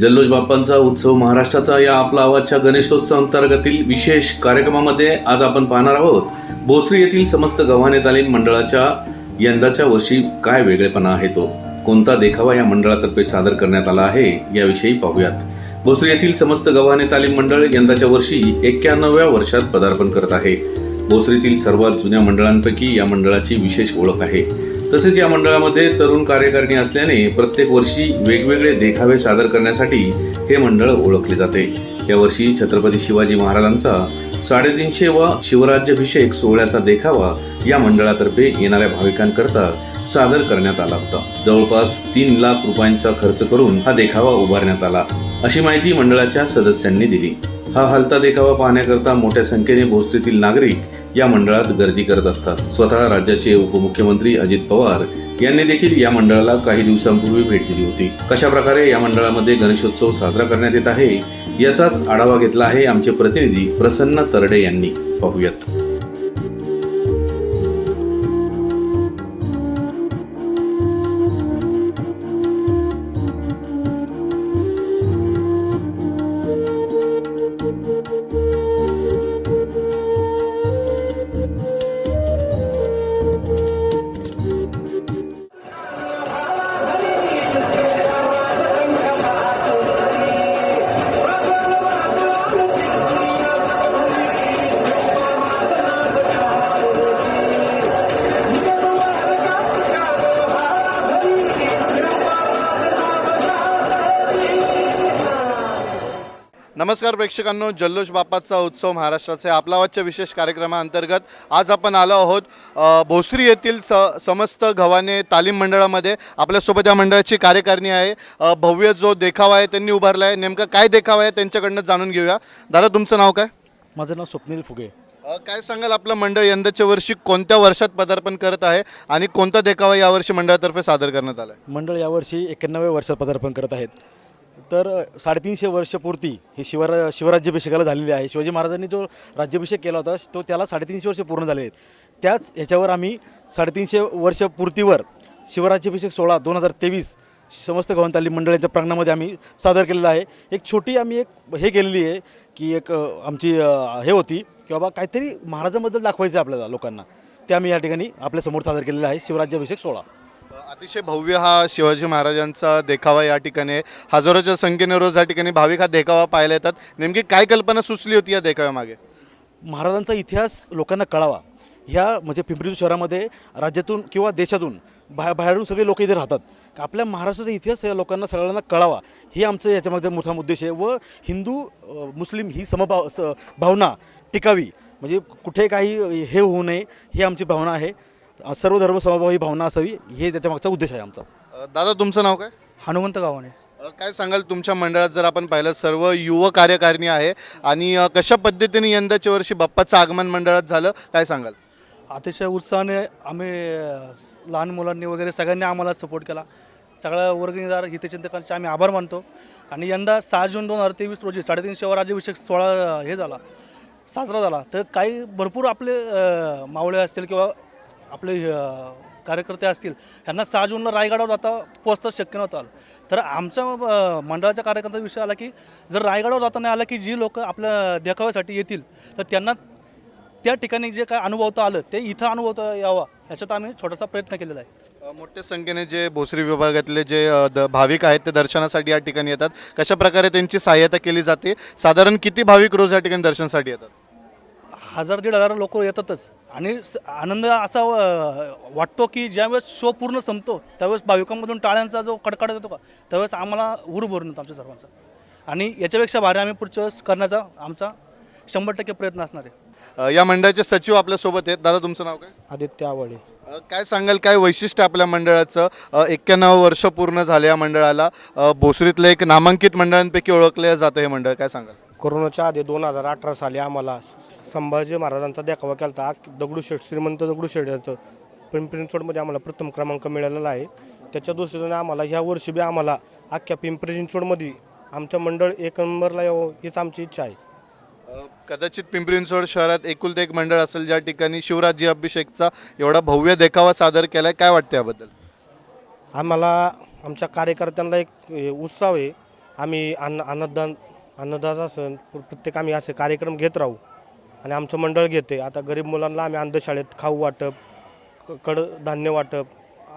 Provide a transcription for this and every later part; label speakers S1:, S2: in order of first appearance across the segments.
S1: जल्लोष बाप्पांचा उत्सव महाराष्ट्राचा या आपला आवाजच्या गणेशोत्सव अंतर्गतील विशेष कार्यक्रमामध्ये आज आपण पाहणार आहोत. भोसरी येथील समस्त गव्हाणे तालीम मंडळाच्या यंदाच्या वर्षी काय वेगळेपणा आहे तो? कोणता देखावा या मंडळातर्फे सादर करण्यात आला आहे? याविषयी पाहूयात. भोसरी येथील समस्त गव्हाणे तालीम मंडळ यंदाच्या वर्षी एक्क्याण्णव्या वर्षात पदार्पण करत आहे. भोसरीतील सर्वात जुन्या मंडळांपैकी या मंडळाची विशेष ओळख आहे. तसेच या मंडळामध्ये तरुण कार्यकारिणी असल्याने प्रत्येक वर्षी वेगवेगळे देखावे सादर करण्यासाठी हे मंडळ ओळखले जाते. यावर्षी छत्रपती शिवाजी महाराजांचा साडेतीनशे व शिवराज्याभिषेक सोहळ्याचा देखावा या मंडळातर्फे येणाऱ्या भाविकांकरता सादर करण्यात आला होता. जवळपास तीन लाख रुपयांचा खर्च करून हा देखावा उभारण्यात आला. अशी माहिती मंडळाच्या सदस्यांनी दिली. हा हलता देखावा पाहण्याकरता मोठ्या संख्येने भोसरीतील नागरिक या मंडळात गर्दी करत असतात. स्वतः राज्याचे उपमुख्यमंत्री अजित पवार यांनी देखील या मंडळाला काही दिवसांपूर्वी भेट दिली होती. कशा प्रकारे या मंडळामध्ये गणेशोत्सव साजरा करण्यात येत आहे याचाच आढावा घेतला आहे आमचे प्रतिनिधी प्रसन्न तरडे यांनी. पाहूयात.
S2: नमस्कार प्रेक्षकांनो जल्लोष बाप्पाचा उत्सव महाराष्ट्राचे आपला आवाजच्या विशेष कार्यक्रमाअंतर्गत आज आपण आलो आहोत भोसरी येथील स समस्त गव्हाणे तालीम मंडळामध्ये. आपल्यासोबत या मंडळाची कार्यकारिणी आहे भव्य जो देखावा आहे त्यांनी उभारला आहे नेमकं काय देखावा आहे त्यांच्याकडनं जाणून घेऊया. दादा तुमचं नाव काय?
S3: माझं नाव स्वप्नील फुगे.
S2: काय सांगाल आपलं मंडळ यंदाच्या वर्षी कोणत्या वर्षात पदार्पण करत आहे आणि कोणता देखावा यावर्षी मंडळातर्फे सादर करण्यात आला आहे
S3: मंडळ यावर्षी एक्याण्णव्या वर्षात पदार्पण करत आहेत. तर साडेतीनशे वर्षपूर्ती ही शिवरा शिवराज्याभिषेकाला झालेली आहे. शिवाजी महाराजांनी जो राज्याभिषेक केला होता तो त्याला साडेतीनशे वर्ष पूर्ण झाले आहेत. त्याच ह्याच्यावर आम्ही साडेतीनशे वर्षपूर्तीवर शिवराज्याभिषेक सोळा दोन हजार तेवीस समस्त गवंताली मंडळाच्या प्रांगणामध्ये आम्ही सादर केलेला आहे. एक छोटी आम्ही एक हे केलेली आहे की एक आमची हे होती की बाबा काहीतरी महाराजांबद्दल दाखवायचं आहे आपल्याला लोकांना. ते आम्ही या ठिकाणी आपल्यासमोर सादर केलेलं आहे शिवराज्याभिषेक सोळा
S2: अतिशय भव्य हा शिवाजी महाराजांचा देखावा या ठिकाणी हजारोच्या संख्येने रोज या ठिकाणी भाविक हा देखावा पाहायला येतात. नेमकी काय कल्पना सुचली होती या देखाव्यामागे?
S3: महाराजांचा इतिहास लोकांना कळावा. ह्या म्हणजे पिंपरी शहरामध्ये राज्यातून किंवा देशातून बाहेर बाहेरून सगळे लोक इथे राहतात. आपल्या महाराष्ट्राचा इतिहास या लोकांना सगळ्यांना कळावा. हे आमचं याच्यामागचा मोठा उद्देश आहे. व हिंदू मुस्लिम ही समभाव स भावना टिकावी. म्हणजे कुठे काही हे होऊ नये ही आमची भावना आहे. सर्व धर्म समभाव ही भावना असावी हे त्याच्यामागचा उद्देश आहे आमचा.
S2: अ, दादा तुमचं नाव काय?
S4: हनुमंत गावाने
S2: अ, काय सांगाल तुमच्या मंडळात जर आपण पाहिलं सर्व युव कार्यकारिणी आहे आणि अ, कशा पद्धतीने यंदाच्या वर्षी बाप्पाचं आगमन मंडळात झालं काय सांगाल?
S4: अतिशय उत्साहाने आम्ही अ, लहान मुलांनी वगैरे सगळ्यांनी आम्हाला सपोर्ट केला. सगळ्या वर्गणीदार हितचिंतकांचे आम्ही आभार मानतो. आणि यंदा सहा जून दोन हजार तेवीस रोजी साडेतीनशे राज्याभिषेक सोहळा अ, हे झाला साजरा झाला. तर काही भरपूर आपले अ, मावळे असतील किंवा आपले कार्यकर्ते असतील ह्यांना सहा जूनला रायगडावर जाता पोहोचता शक्य नव्हतं आलं. तर आमच्या मंडळाच्या कार्यकर्त्यांचा विषय आला की जर रायगडावर जाता नाही आलं की जी लोक आपल्या देखाव्यासाठी येतील तर त्यांना त्या ठिकाणी जे काय अनुभवता आलं ते इथं अनुभवता यावा ह्याच्यात आम्ही छोटासा प्रयत्न केलेला आहे.
S2: मोठ्या संख्येने जे भोसरी विभागातले जे द- भाविक आहेत ते दर्शनासाठी या ठिकाणी येतात. कशा प्रकारे त्यांची सहाय्यता केली जाते? साधारण किती भाविक रोज या ठिकाणी दर्शनासाठी येतात?
S4: हजार दीड हजार लोक येतातच. आणि स- आनंद असा अ, वाटतो की ज्यावेळेस शो पूर्ण संपतो त्यावेळेस भाविकांमधून टाळ्यांचा जो कडकड येतो का त्यावेळेस आम्हाला उर भरून येतो आमच्या सर्वांचा. आणि याच्यापेक्षा भारी आम्ही पुढच्या वेळेस करण्याचा आमचा शंभर टक्के प्रयत्न असणार आहे.
S2: अ, या मंडळाचे सचिव आपल्यासोबत आहेत. दादा तुमचं नाव काय?
S3: आदित्य आवडे
S2: अ, काय सांगाल काय वैशिष्ट्य आपल्या मंडळाचं? एक्क्याण्णव वर्ष पूर्ण झाले या मंडळाला. अ, भोसरीतलं एक नामांकित मंडळांपैकी ओळखलं जातं हे मंडळ. काय सांगाल?
S5: कोरोनाच्या आधी दोन हजार अठरा साली आम्हाला संभाजी महाराजांचा देखावा केला होता दगडूशेठ श्रीमंत दगडूशेठ यांचं. पिंपरी चिंचवडमध्ये आम्हाला प्रथम क्रमांक मिळालेला आहे. त्याच्या दृष्टीने आम्हाला ह्या वर्षी बी आम्हाला अख्ख्या पिंपरी चिंचवडमध्ये आमचं मंडळ एक नंबरला यावं हीच आमची इच्छा आहे.
S2: कदाचित पिंपरी चिंचवड शहरात एकुलते एक मंडळ असेल ज्या ठिकाणी शिवराज्य अभिषेकचा एवढा भव्य देखावा सादर केलाय काय वाटतं याबद्दल?
S5: आम्हाला आमच्या कार्यकर्त्यांना एक उत्साह आहे. आम्ही अन्न अन्नदान अन्नदान असन प्रत्येक आम्ही असे कार्यक्रम घेत राहू. आणि आमचं मंडळ घेते. आता गरीब मुलांना आम्ही अंधशाळेत खाऊ वाटप क- कडधान्य वाटप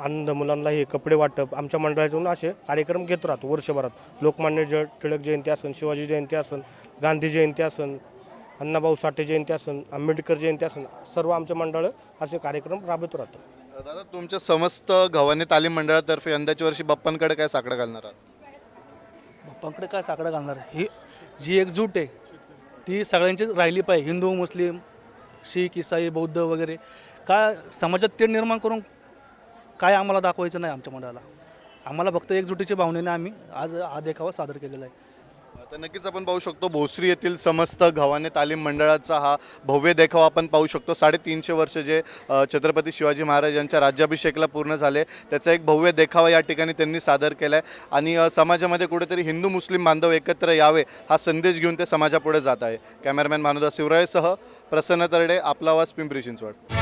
S5: अंध मुलांना हे कपडे वाटप आमच्या मंडळातून असे कार्यक्रम घेत राहतो वर्षभरात. लोकमान्य ज टिळक जयंती असन शिवाजी जयंती असन गांधी जयंती असन अण्णाभाऊ साठे जयंती असन आंबेडकर जयंती असन सर्व आमचे मंडळ असे कार्यक्रम राबवत राहतात.
S2: दादा तुमच्या समस्त गव्हाणे तालीम मंडळातर्फे यंदाच्या वर्षी बाप्पांकडे काय साकडं घालणार आहात?
S4: बाप्पांकडे काय साकडं घालणार? ही जी एकजूट आहे ती सगळ्यांचीच राहिली पाहिजे. हिंदू मुस्लिम शीख इसाई बौद्ध वगैरे. काय समाजात ते निर्माण करून काय आम्हाला दाखवायचं नाही आमच्या मंडळाला आम्हाला फक्त एकजुटीच्या भावनेने आम्ही आज हा देखावा सादर केलेला आहे.
S2: तर नक्कीच आपण पाहू शकतो भोसरी येथील समस्त घवाने तालीम मंडळाचा हा भव्य देखावा आपण पाहू शकतो. साडेतीनशे वर्ष जे अ, छत्रपती शिवाजी महाराज यांच्या राज्याभिषेकला पूर्ण झाले. त्याचा एक भव्य देखावा या ठिकाणी त्यांनी सादर केला आहे आणि अ, समाजामध्ये कुठेतरी हिंदू मुस्लिम बांधव एकत्र यावे हा संदेश घेऊन ते समाजापुढे जात आहे. कॅमेरामॅन मानुदा शिवरायसह प्रसन्न तरडे आपला आवाज पिंपरी चिंचवड.